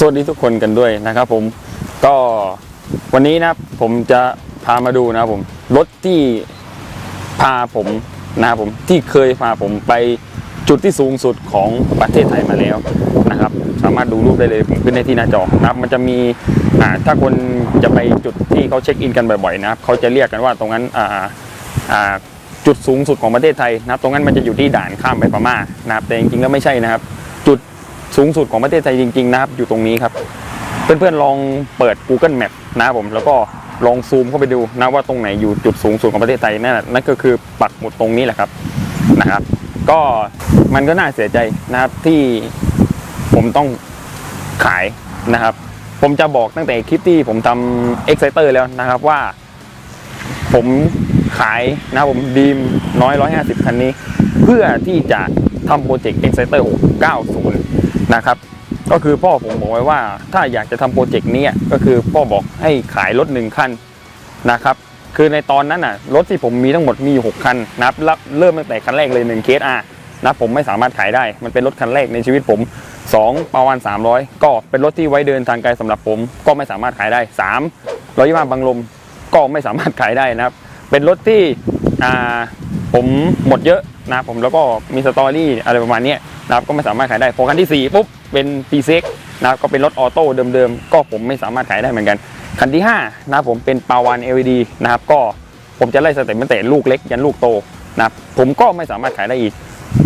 สวัสดีทุกคนกันด้วยนะครับผมก็วันนี้นะผมจะพามาดูนะผมรถที่พาผมนะครับผมที่เคยพาผมไปจุดที่สูงสุดของประเทศไทยมาแล้วนะครับ สามารถดูรูปได้เลยผมขึ้นในที่หน้าจอนะครับมันจะมีอ่าถ้าคนจะไปจุดที่เขาเช็คอินกันบ่อยๆนะครับเขาจะเรียกกันว่าตรงนั้นอ่าอ่าจุดสูงสุดของประเทศไทยนะครับ ตรงนั้นมันจะอยู่ที่ด่านข้ามไปพม่านะครับแต่จริงๆแล้วไม่ใช่นะครับ จุด สูงสุดของประเทศไทยจริงๆนะครับ อยู่ตรงนี้ครับ เพื่อนๆลองเปิด Google Map นะครับผมแล้วก็ลองซูมเข้าไปดูนะว่าตรงไหนอยู่จุดสูงสุดของประเทศไทยนั่นน่ะนั่นก็คือปักหมุดตรงนี้แหละครับนะครับ ก็มันก็น่าเสียใจนะครับที่ผมต้องขายนะครับ ผมจะบอกตั้งแต่คลิปที่ผมทำ Exciter แล้วนะครับว่า ผมขายนะครับผมดีมน้อย150คันนี้ เพื่อที่จะ ทำโปรเจกต์ Exciter 690 นะครับ ก็คือพ่อผมบอกไว้ว่าถ้าอยากจะทำโปรเจกต์นี้ก็คือพ่อบอกให้ขายรถหนึ่งคันนะครับ คือในตอนนั้นน่ะรถที่ผมมีทั้งหมดมีอยู่ 6 คันนับเริ่มตั้งแต่คันแรกเลย1เคสอานะผมไม่สามารถขายได้ มันเป็นรถคันแรกในชีวิตผม 2 ประมาณ 300 ก็เป็นรถที่ไว้เดินทางไกลสำหรับผม ก็ไม่สามารถขายได้3ร้อยยี่ห้อบางลมก็ไม่สามารถขายได้นะครับ เป็นรถที่ผมหมดเยอะ นะครับผมแล้วก็มีสตอรี่อะไรประมาณนี้นะครับก็ไม่สามารถขายได้พอคันที่สี่ปุ๊บ เป็นปีเซ็กนะครับก็เป็นรถออโต้เดิมๆ ก็ผมไม่สามารถขายได้เหมือนกัน คันที่ห้านะครับผมเป็นปาวาน LED นะครับก็ผมจะไล่สเต็ปตั้งแต่ลูกเล็กยันลูกโตนะครับผมก็ไม่สามารถขายได้อีก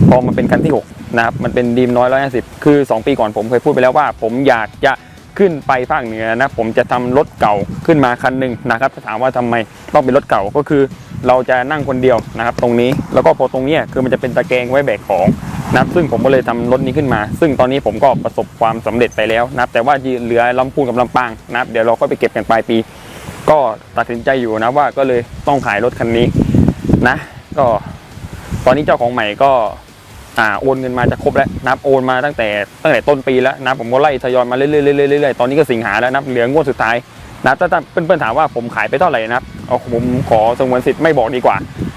พอมาเป็นคันที่หกนะครับมันเป็นดีมน้อยร้อยห้าสิบคือสองปีก่อนผมเคยพูดไปแล้วว่า ผมอยากจะ ขึ้นไปภาคเหนือนะผมจะทำรถเก่าขึ้นมาคันหนึ่งนะครับถ้าถามว่าทำไมต้องเป็นรถเก่าก็คือ เราจะนั่งคนเดียวนะครับ ตรงนี้แล้วก็พอตรงนี้คือมันจะเป็นตะแกรงไว้แบกของนับซึ่งผมก็เลยทำรถนี้ขึ้นมา ซึ่งตอนนี้ผมก็ประสบความสำเร็จไปแล้วนับแต่ว่าเหลือลำพูนกับลำปางนับเดี๋ยวเราก็ไปเก็บกันปลายปี ก็ตัดสินใจอยู่นะว่าก็เลยต้องขายรถคันนี้นะ ก็ ตอนนี้เจ้าของใหม่ก็ อ่าโอนเงินมาจะครบแล้วนับโอนมาตั้งแต่ตั้งแต่ต้นปีแล้วนับผมก็ไล่ทยอยมาเรื่อยๆเรื่อยๆเรื่อยๆตอนนี้ก็สิงหาแล้วนับเหลืองวดสุดท้ายนับถ้าเพื่อนๆถามว่าผมขายไปเท่าไหร่นะครับเอาผมขอสงวนสิทธิ์ไม่บอกดีกว่า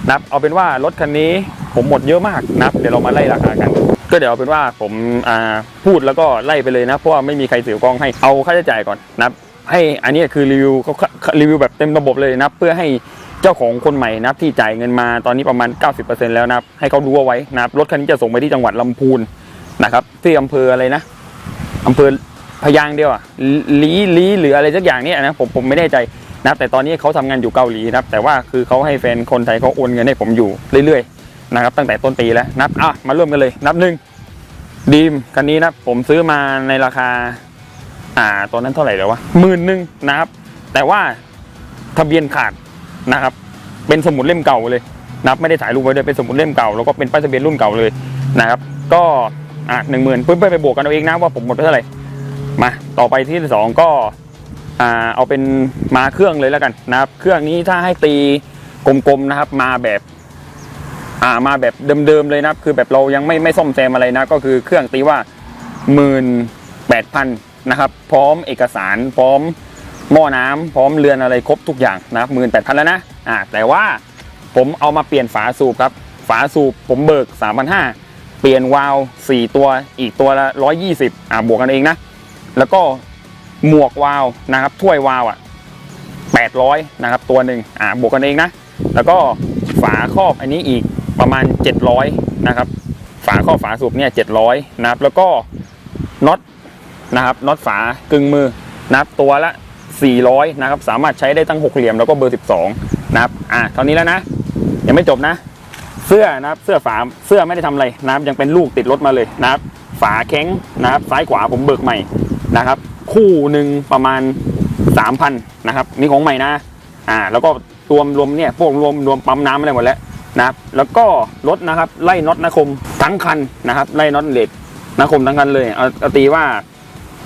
นับเอาเป็นว่ารถคันนี้ผมหมดเยอะมากนับเดี๋ยวเรามาไล่ราคากัน ก็เดี๋ยวเอาเป็นว่าผมอ่าพูดแล้วก็ไล่ไปเลยนะเพราะว่าไม่มีใครถือกล้องให้เอาค่าใช้จ่ายก่อนนับให้อันนี้คือรีวิวเขารีวิวแบบเต็มระบบเลยนับเพื่อให้ เจ้าของคนใหม่นะครับที่จ่ายเงินมาตอนนี้ประมาณ 90%แล้วนะครับให้เขารู้เอาไว้นะครับรถคันนี้จะส่งไปที่จังหวัดลำพูนนะครับที่อำเภออะไรนะอำเภอพยางเดียวอะลีลีหรืออะไรสักอย่างเนี่ยนะผมผมไม่แน่ใจนะครับแต่ตอนนี้เขาทำงานอยู่เกาหลีนะครับแต่ว่าคือเขาให้แฟนคนไทยเขาโอนเงินให้ผมอยู่เรื่อยๆนะครับตั้งแต่ต้นปีแล้วนะครับอะมาเริ่มกันเลยนับหนึ่งดีมคันนี้นะผมซื้อมาในราคาอ่าตอนนั้นเท่าไหร่แล้ววะหมื่นหนึ่งนะครับ แต่ว่าทะเบียนขาด นะครับ เป็นสมุดเล่มเก่าเลยนะครับไม่ได้ถ่ายรูปไว้ด้วยเป็นสมุดเล่มเก่าแล้วก็เป็นป้ายทะเบียนรุ่นเก่าเลยนะครับ ก็อะหนึ่งหมื่นเพื่อนๆไปบวกกันเอาเองนะว่าผมหมดไปเท่าไหร่มาต่อไปที่สองก็อ่าเอาเป็นมาเครื่องเลยแล้วกันนะครับ เครื่องนี้ถ้าให้ตีกลมๆนะครับ มาแบบอ่ามาแบบเดิมๆเลยนะครับ คือแบบเรายังไม่ไม่ซ่อมแซมอะไรนะ ก็คือเครื่องตีว่าหมื่นแปดพันนะครับ พร้อมเอกสารพร้อม หม้อน้ำพร้อมเรือนอะไรครบทุกอย่างนะครับหมื่นแปดพันแล้วนะอ่าแต่ว่าผมเอามาเปลี่ยนฝาสูบครับ ฝาสูบผมเบิก 3,500 เปลี่ยนวาล์ว4ตัวอีกตัวละ 120 อ่าบวกกันเองนะ แล้วก็หมวกวาล์วนะครับถ้วยวาล์วอะ 800 นะครับ ตัวหนึ่งอ่าบวกกันเองนะ แล้วก็ฝาครอบอันนี้อีกประมาณ 700 นะครับ ฝาครอบฝาสูบเนี่ย 700 นะครับ แล้วก็น็อตนะครับน็อตฝากึ่งมือนะครับตัวละ 400นะครับสามารถใช้ได้ทั้งหกเหลี่ยมแล้วก็เบอร์ 12นะครับอะเท่านี้แล้วนะ ยังไม่จบนะ เสื้อนะครับเสื้อฝาเสื้อไม่ได้ทำอะไรนะครับยังเป็นลูกติดรถมาเลยนะครับ ฝาแข้งนะครับซ้ายขวาผมเบิกใหม่นะครับ คู่หนึ่งประมาณ 3,000นะครับนี่ของใหม่นะอ่าแล้วก็รวมรวมเนี่ยพวกรวมรวมปั๊มน้ำอะไรหมดแล้วนะครับแล้วก็รถนะครับไล่น็อตนาคมทั้งคันนะครับไล่น็อตเลดนาคมทั้งคันเลยเอาตีว่า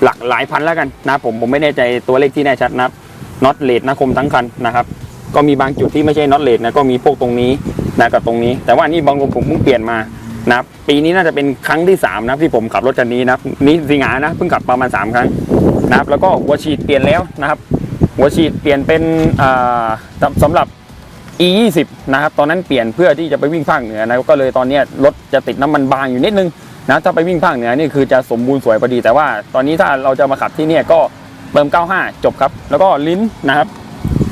หลักหลายพันแล้วกันนะผมผมไม่แน่ใจตัวเลขที่แน่ชัดนะครับน็อตเลดนะคมทั้งคันนะครับ ก็มีบางจุดที่ไม่ใช่น็อตเลดนะก็มีพวกตรงนี้นะกับตรงนี้ แต่ว่านี่บางผมเพิ่งเปลี่ยนมานะครับปีนี้น่าจะเป็นครั้งที่3นะที่ผมขับรถคันนี้นะนี่สิงหานะเพิ่งขับประมาณ 3 ครั้งนะครับ แล้วก็หัวฉีดเปลี่ยนแล้วนะครับ หัวฉีดเปลี่ยนเป็นอ่าสำหรับ e 2 0นะครับตอนนั้นเปลี่ยนเพื่อที่จะไปวิ่งภาคเหนือนะก็เลยตอนนี้รถจะติดน้ำมันบางอยู่นิดนึง นะถ้าไปวิ่งภาคเหนือนี่คือจะสมบูรณ์สวยพอดี แต่ว่าตอนนี้ถ้าเราจะมาขับที่เนี่ยก็เติม95 จบครับ แล้วก็ลิ้นนะครับ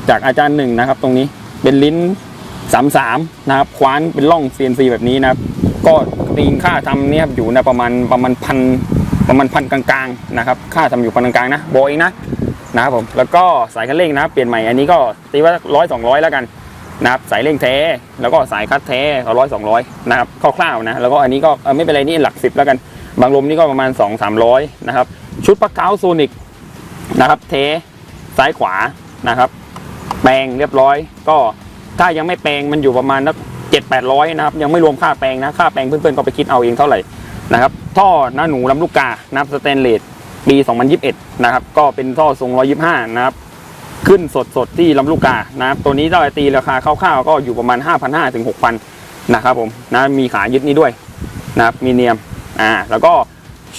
จากอาจารย์หนึ่งนะครับ ตรงนี้เป็นลิ้น 33 นะครับ คว้านเป็นร่อง CNC แบบนี้นะครับ ก็ตีนค่าทำเนี่ยครับอยู่นะประมาณประมาณพันประมาณพันกลางๆนะครับ ค่าทำอยู่พันกลางๆนะโบเองนะนะครับผมแล้วก็สายคันเร่งนะครับเปลี่ยนใหม่อันนี้ก็ตีว่าร้อยสองร้อยแล้วกัน นะครับสายเร่งแท้ แล้วก็สายคัดแท้ร้อยสองร้อยนะครับคร่าวๆนะแล้วก็อันนี้ก็ไม่เป็นไรนี่หลักสิบแล้วกัน บางลมนี่ก็ประมาณ 2 3 0 0นะครับชุดปลั๊กเก้าโซนิกนะครับเทซ้ายขวานะครับ แปลงเรียบร้อย ก็ถ้ายังไม่แปลงมันอยู่ประมาณนักเจ็ดแปดร้อยนะครับยังไม่รวมค่าแปลงนะค่าแปลงเพื่อนๆก็ไปคิดเอาเองเท่าไหร่นะครับท่อหน้าหนูลำลูกกานะครับสแตนเลสปี 2021 นะครับ ก็เป็นท่อทรง 125 นะครับ ขึ้นสดสดๆที่ลำลูกกานะครับตัวนี้ถ้าตีราคาคร่าวๆก็อยู่ประมาณ 5,500ถึง6,000นะครับผมนะมีขายึดนี้ด้วยนะครับมีเนียมอ่าแล้วก็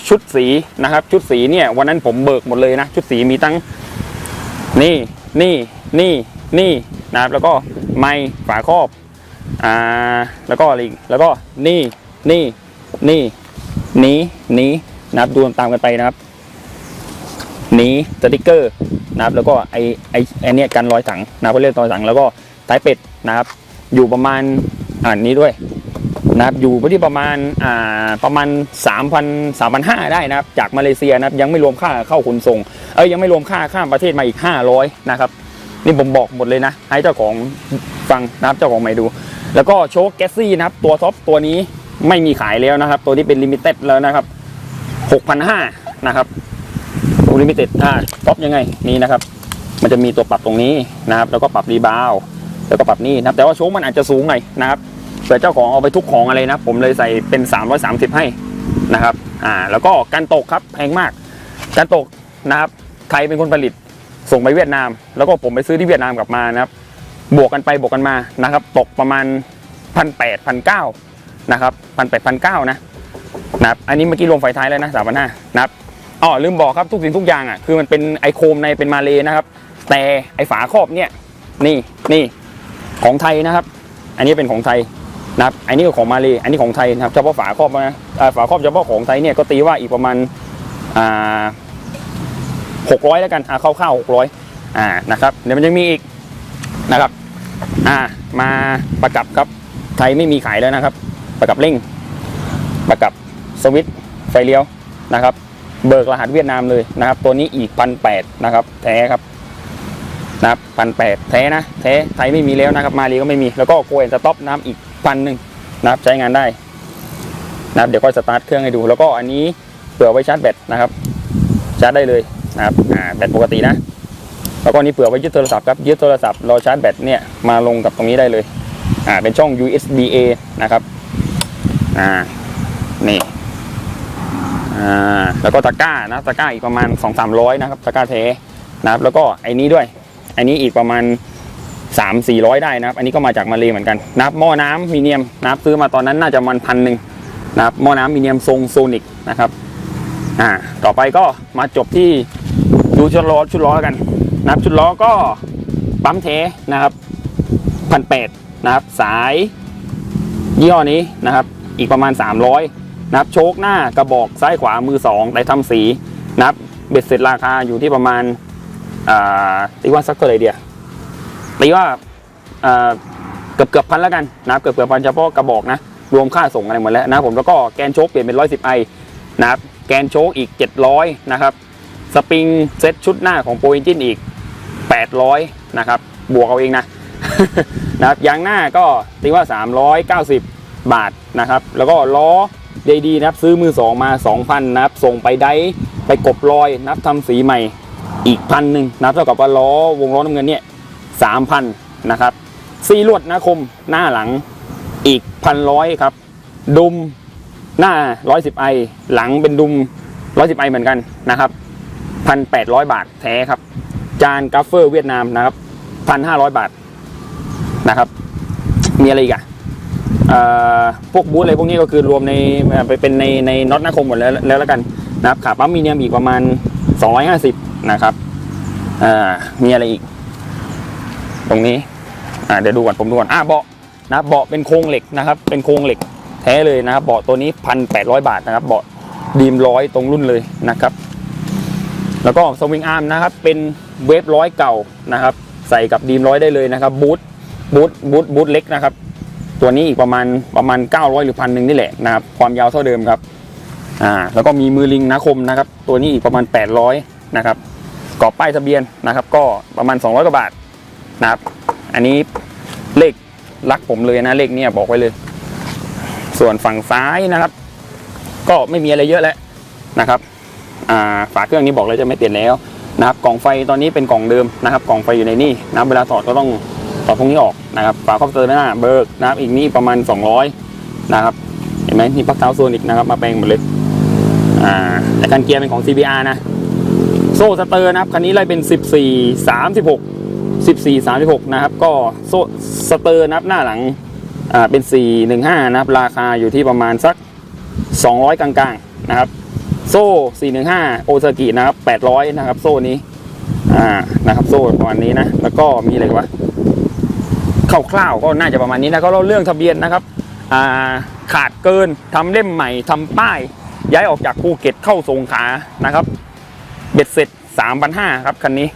ชุดสีนะครับ ชุดสีเนี่ยวันนั้นผมเบิกหมดเลยนะ ชุดสีมีตั้งนี่นี่นี่นี่นะครับแล้วก็ไม้ฝาครอบอ่าแล้วก็อะไรอีกแล้วก็นี่นี่นี่นี้นี้นะครับดูตามกันไปนะครับ นี้สติกเกอร์นะครับแล้วก็ไอไอไอเนี้ยกันรอยสังนะครับเขาเรียกรอยสังแล้วก็ท้ายเป็ดนะครับ อยู่ประมาณอ่านี้ด้วยนะครับอยู่ที่ประมาณอ่าประมาณ 3,000 3,500 ได้นะครับ จากมาเลเซียนะครับยังไม่รวมค่าเข้าขนส่งเอ้ยยังไม่รวมค่าข้ามประเทศมาอีก 500 นะครับ นี่ผมบอกหมดเลยนะ ให้เจ้าของฟังนะครับเจ้าของใหม่ดู แล้วก็โชคแกสซี่นะครับ ตัวท็อปตัวนี้ไม่มีขายแล้วนะครับ ตัวนี้เป็นลิมิเต็ดแล้วนะครับ 6,500 นะครับ ลิมิเต็ดอ่าท็อปยังไงนี่นะครับ มันจะมีตัวปรับตรงนี้นะครับ แล้วก็ปรับรีบาวแล้วก็ปรับนี่นะครับ แต่ว่าโชคมันอาจจะสูงหน่อยนะครับเผื่อเจ้าของเอาไปทุกของอะไรนะ ผมเลยใส่เป็น 330 ให้นะครับ อ่า แล้วก็การตกครับแพงมาก การตกนะครับไทยเป็นคนผลิตส่งไปเวียดนาม แล้วก็ผมไปซื้อที่เวียดนามกลับมานะครับ บวกกันไปบวกกันมานะครับ ตกประมาณพันแปดพันเก้านะครับพันแปดพันเก้านะนะครับ อันนี้เมื่อกี้รวมไฟท้ายแล้วนะสามพันห้านะครับ อ๋อลืมบอกครับทุกสิ่งทุกอย่างอะคือมันเป็นไอโคมในเป็นมาเลนะครับ แต่ไอฝาครอบเนี่ยนี่นี่ของไทยนะครับ อันนี้เป็นของไทยนะครับอันนี้ก็ของมาเลอันนี้ของไทยนะครับเฉพาะฝาครอบนะฝาครอบเฉพาะของไทยเนี่ยก็ตีว่าอีกประมาณอ่าหกร้อยแล้วกันอ่าคร่าวๆหกร้อยอ่านะครับเดี๋ยวมันยังมีอีกนะครับอ่ามาประกับครับไทยไม่มีขายแล้วนะครับ ประกับเร่งประกับสวิตไฟเลี้ยวนะครับ เบิกรหัสเวียดนามเลยนะครับ ตัวนี้อีกพันแปดนะครับแท้ครับนะครับพันแปดแท้นะแท้ไทยไม่มีแล้วนะครับมาลีก็ไม่มีแล้วก็โกเอนสต็อปน้ำอีกพันหนึ่งนะครับใช้งานได้นะครับเดี๋ยวก็สตาร์ทเครื่องให้ดู แล้วก็อันนี้เผื่อไว้ชาร์จแบตนะครับชาร์จได้เลยนะครับอ่าแบตปกตินะ แล้วก็นี่เผื่อไว้ยึดโทรศัพท์ครับยึดโทรศัพท์รอชาร์จแบตเนี่ยมาลงกับตรงนี้ได้เลยอ่าเป็นช่อง USB A นะครับอ่านี่ อ่าแล้วก็ตะกร้านะตะกร้าอีกประมาณ 2 3 0 0นะครับตะกร้าเทนะครับแล้วก็ไอ้นี้ด้วยไอ้นี้อีกประมาณ 3 4 0 0 ได้นะครับ อันนี้ก็มาจากมาเลเหมือนกันนะครับหม้อน้ำมีเนียมนะครับซื้อมาตอนนั้นน่าจะมันพันหนึ่งนะครับหม้อน้ำมีเนียมทรงโซนิกนะครับอ่าต่อไปก็มาจบที่ดูชุดล้อชุดล้อกันนะครับชุดล้อก็ปั๊มเทนะครับพันแปดนะครับสายยี่ห้อนี้นะครับอีกประมาณ 300 นะครับโชคหน้ากระบอกซ้ายขวามือสองแต่ทำสีนะครับเบ็ดเสร็จราคาอยู่ที่ประมาณตีว่าสักเท่าไหร่เดียวตีว่าเกือบเกือบพันแล้วกันนะครับเกือบเกือบพันเฉพาะกระบอกนะรวมค่าส่งอะไรหมดแล้วนะผมแล้วก็แกนโชคเปลี่ยนเป็น110ไอนะครับแกนโชคอีก700นะครับสปริงเซตชุดหน้าของโปรอินจินอีก800นะครับบวกเอาเองนะนะครับยางหน้าก็ตีว่า390บาทนะครับ แล้วก็ล้อ ดีนะครับซื้อมือสองมา 2,000นะครับส่งไปได้ไปกบรอยนับทำสีใหม่อีกพันหนึ่งนับเท่ากับว่าล้อวงล้อน้ำเงินเนี่ย3,000นนะครับซีลวดนะคมหน้าหลังอีกพันร้อยครับ ดุมหน้า110ไอหลังเป็นดุม110ไอเหมือนกันนะครับ1,800บาทแท้ครับ จานกัฟเฟอร์เวียดนามนะครับ1,500บาทนะครับ มีอะไรอีกอะเอ่อ พวกบูธอะไรพวกนี้ก็คือรวมในไปเป็นในในน็อตหน้าคมหมดแล้วแล้วกันนะครับขาปั๊มมีเนียมอีกประมาณ 250 นะครับมีอะไรอีก ตรงนี้เดี๋ยวดูก่อนผมดูก่อนอ่าเบาะนะเบาะเป็นโครงเหล็กนะครับ เป็นโครงเหล็กแท้เลยนะครับเบาะตัวนี้พันแปดร้อยบาทนะครับเบาะดีมร้อยตรงรุ่นเลยนะครับ แล้วก็สวิงอาร์มนะครับ เป็นเวฟร้อยเก่านะครับ ใส่กับดีมร้อยได้เลยนะครับบูทบูทบูทบูทเล็กนะครับ ตัวนี้อีกประมาณประมาณ 900 หรือพันหนึ่งนี่แหละนะครับความยาวเท่าเดิมครับอ่าแล้วก็มีมือลิงนาคมนะครับ ตัวนี้อีกประมาณ 800นะครับกรอบป้ายทะเบียนนะครับ ก็ประมาณ 200กว่าบาทนะครับอันนี้เลขรักผมเลยนะเลขเนี้ยบอกไว้เลย ส่วนฝั่งซ้ายนะครับ ก็ไม่มีอะไรเยอะแล้วนะครับอ่าฝาเครื่องนี้บอกเลยจะไม่เปลี่ยนแล้วนะครับกล่องไฟตอนนี้เป็นกล่องเดิมนะครับ กล่องไฟอยู่ในนี่นะเวลาถอดก็ต้องถอดพวกนี้ออก นะครับฝาครอบเตอร์หน้าเบิกนะครับอีกนี่ประมาณ 200 นะครับ เห็นไหมนี่ปลั๊กเท้าโซนิกนะครับ มาแปลงหมดเลยอ่าแต่การเกียร์เป็นของ CBR นะ โซ่สเตอร์นะครับ คันนี้ไล่เป็น 14 36 14 36 นะครับ ก็โซ่สเตอร์นับหน้าหลังอ่าเป็น 415 นะครับ ราคาอยู่ที่ประมาณสัก 200 กลางๆ นะครับ โซ่ 415 โอซากินะครับ 800 นะครับ โซ่นี้อ่านะครับ โซ่ประมาณนี้นะ แล้วก็มีอะไรวะ คร่าวๆก็น่าจะประมาณนี้นะก็เราเรื่องทะเบียนนะครับาขาดเกินทำเล่มใหม่ทำป้าย ย้ายออกจากภูเก็ตเข้าสงขลานะครับ เบ็ดเสร็จ 3,500ครับคันนี้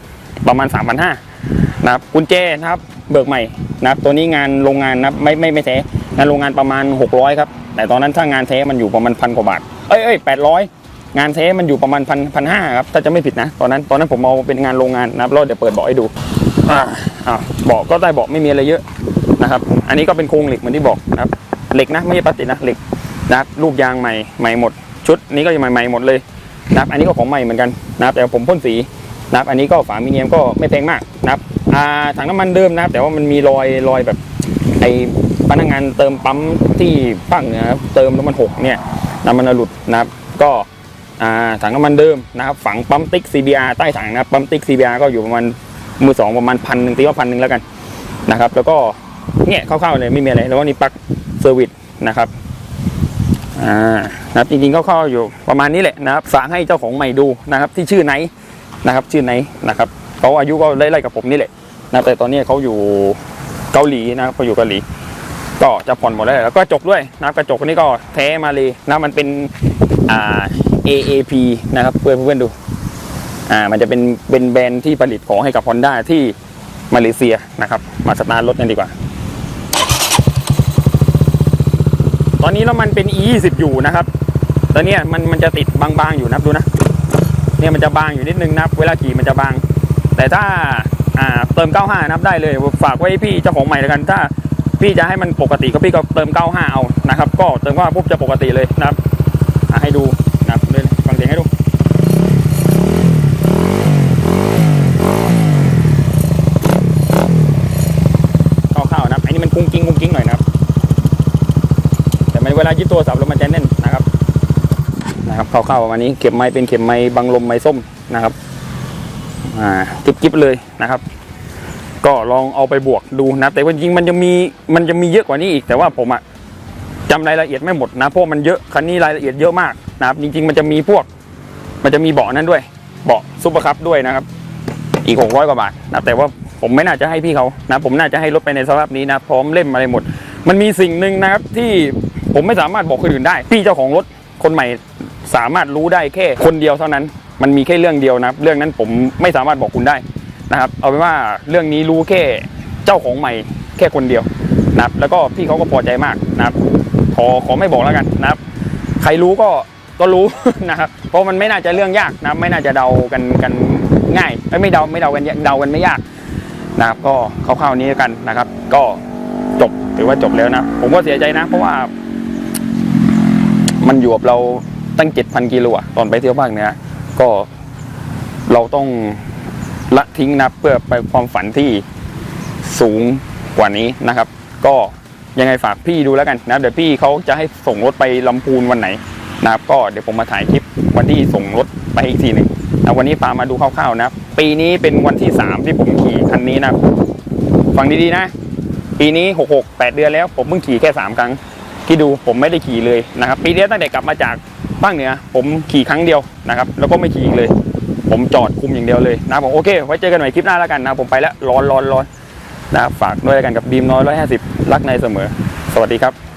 ประมาณ 3,500นะครับกุญแจนะครับเบิกใหม่นะครับตัวนี้งานโรงงานนะไม่ไม่ไม่แท้งานโรงงานประมาณ 600ครับแต่ตอนนั้นถ้างานแท้มันอยู่ประมาณพันกว่าบาทเอ้ยเอ้ยแปดร้อยงานแท้มันอยู่ประมาณพันพันห้าครับถ้าจะไม่ผิดนะ ตอนนั้นตอนนั้นผมเอาเป็นงานโรงงานนะครับแล้วเดี๋ยวเปิดบาะให้ดู อ่าอ่าเบาะก็ได้เบาะไม่มีอะไรเยอะนะครับ อันนี้ก็เป็นโครงเหล็กเหมือนที่บอกนะครับ เหล็กนะไม่ใช่พลาสติกนะเหล็กนะครับลูกยางใหม่ใหม่หมด ชุดนี้ก็ยังใหม่ๆหมดเลยนะครับ อันนี้ก็ของใหม่เหมือนกันนะครับแต่ผมพ่นสีนะครับ อันนี้ก็ฝามิเนียมก็ไม่แพงมากนะครับอ่าถังน้ำมันเดิมนะครับ แต่ว่ามันมีรอยรอยแบบไอพนักงานเติมปั๊มที่ภาคเหนือครับเติมแล้วมันหกเนี่ยน้ำมันหลุดนะครับก็อ่าถังน้ำมันเดิมนะครับ ฝังปั๊มติ๊ก CBR ใต้ถังนะครับปั๊มติ๊ก CBR ก็อยู่ประมาณ มือสองประมาณพันหนึ่งตีว่าพันหนึ่งแล้วกันนะครับ แล้วก็เนี่ยคร่าวๆเลยไม่มีอะไรแล้วก็นี่ปลั๊กเซอร์วิสนะครับอ่านะครับจริงๆก็เข้าอยู่ประมาณนี้แหละนะครับฝากให้เจ้าของใหม่ดูนะครับ ที่ชื่อไหนนะครับชื่อไหนนะครับเขาอายุก็ไล่ๆกับผมนี่แหละนะแต่ตอนนี้เขาอยู่เกาหลีนะครับเขาอยู่เกาหลี ก็จะผ่อนหมดแล้วแล้วก็กระจกด้วยนะครับกระจกนี่ก็แท้มาเลยนะมันเป็นอ่า AAP นะครับเพื่อนเพื่อนๆดู อ่ามันจะเป็นเป็นแบรนด์ที่ผลิตของให้กับ Honda ที่มาเลเซียนะครับ มาสตาร์ทรถกันดีกว่า ตอนนี้แล้วมันเป็น e 2 0อยู่นะครับตอนเนี้ยมันมันจะติดบางๆอยู่นับดูนะเนี่ยมันจะบางอยู่นิดนึงนับเวลาขี่มันจะบาง แต่ถ้าอ่าเติม 95นับได้เลยฝากไว้พี่เจ้าของใหม่แล้วกันถ้าพี่จะให้มันปกติก็พี่ก็เติม 95 เอานะครับ ก็เติม95ปุ๊บจะปกติเลยนะครับให้ดูนะครับเลยฟังเสียงให้ดู คร่าวๆนะครับอันนี้มัน กิ้งหน่อยนะครับ แต่มันเวลายึดโทรศัพท์แล้วมันจะแน่นนะครับนะครับคร่าๆประมาณนี้เข็มไม้เป็นเข็มไม้บังลมไม้ส้มนะครับอ่ากิ๊บๆเลยนะครับ ก็ลองเอาไปบวกดูนะแต่ว่าจริงมันจะมีมันจะมีเยอะกว่านี้อีกแต่ว่าผมอะจำรายละเอียดไม่หมดนะเพราะมันเยอะคันนี้รายละเอียดเยอะมากนะครับ จริง ๆ มันจะมีพวก มันจะมีเบาะนั้นด้วย เบาะซุปเปอร์คัพด้วยนะครับ อีก600กว่าบาทนะแต่ว่า ผมไม่น่าจะให้พี่เขานะ ผมน่าจะให้รถไปในสภาพนี้นะ พร้อมเล่มอะไรหมด มันมีสิ่งหนึ่งนะครับที่ผมไม่สามารถบอกคนอื่นได้ พี่เจ้าของรถคนใหม่สามารถรู้ได้แค่คนเดียวเท่านั้น มันมีแค่เรื่องเดียวนะครับ เรื่องนั้นผมไม่สามารถบอกคุณได้นะครับ เอาเป็นว่าเรื่องนี้รู้แค่เจ้าของใหม่แค่คนเดียวนะครับ แล้วก็พี่เขาก็พอใจมากนะครับ ขอขอไม่บอกแล้วกันนะครับ ใครรู้ก็ก็รู้นะครับ เพราะมันไม่น่าจะเรื่องยากนะ ไม่น่าจะเดากันกันง่ายเอ้ยไม่เดาไม่เดากันเดากันไม่ยาก นะครับก็คร่าวๆนี้กันนะครับ ก็จบถือว่าจบแล้วนะ ผมก็เสียใจนะ เพราะว่า มันอยู่กับเราตั้งเจ็ดพันกิโลอะตอนไปเที่ยวภาคเหนือก็เราต้องละทิ้งนะเพื่อไปความฝันที่สูงกว่านี้นะครับ ก็ยังไงฝากพี่ดูแล้วกันนะเดี๋ยวพี่เขาจะให้ส่งรถไปลำพูนวันไหนนะครับ ก็เดี๋ยวผมมาถ่ายคลิปวันที่ส่งรถไปอีกทีหนึ่ง นะวันนี้พามาดูคร่าวๆนะ ปีนี้เป็นวันที่สามที่ผมขี่คันนี้นะฟังดีๆนะ ปีนี้หกหกแปดเดือนแล้ว ผมเพิ่งขี่แค่สามครั้งที่ดูผมไม่ได้ขี่เลยนะครับ ปีนี้ตั้งแต่กลับมาจากภาคเหนือผมขี่ครั้งเดียวนะครับ แล้วก็ไม่ขี่อีกเลย ผมจอดคุมอย่างเดียวเลยนะผมโอเค ไว้เจอกันใหม่คลิปหน้าแล้วกันนะ ผมไปแล้วร้อนร้อนร้อนนะฝากด้วยกันกับบีมน้อยร้อยห้าสิบรักในเสมอ สวัสดีครับ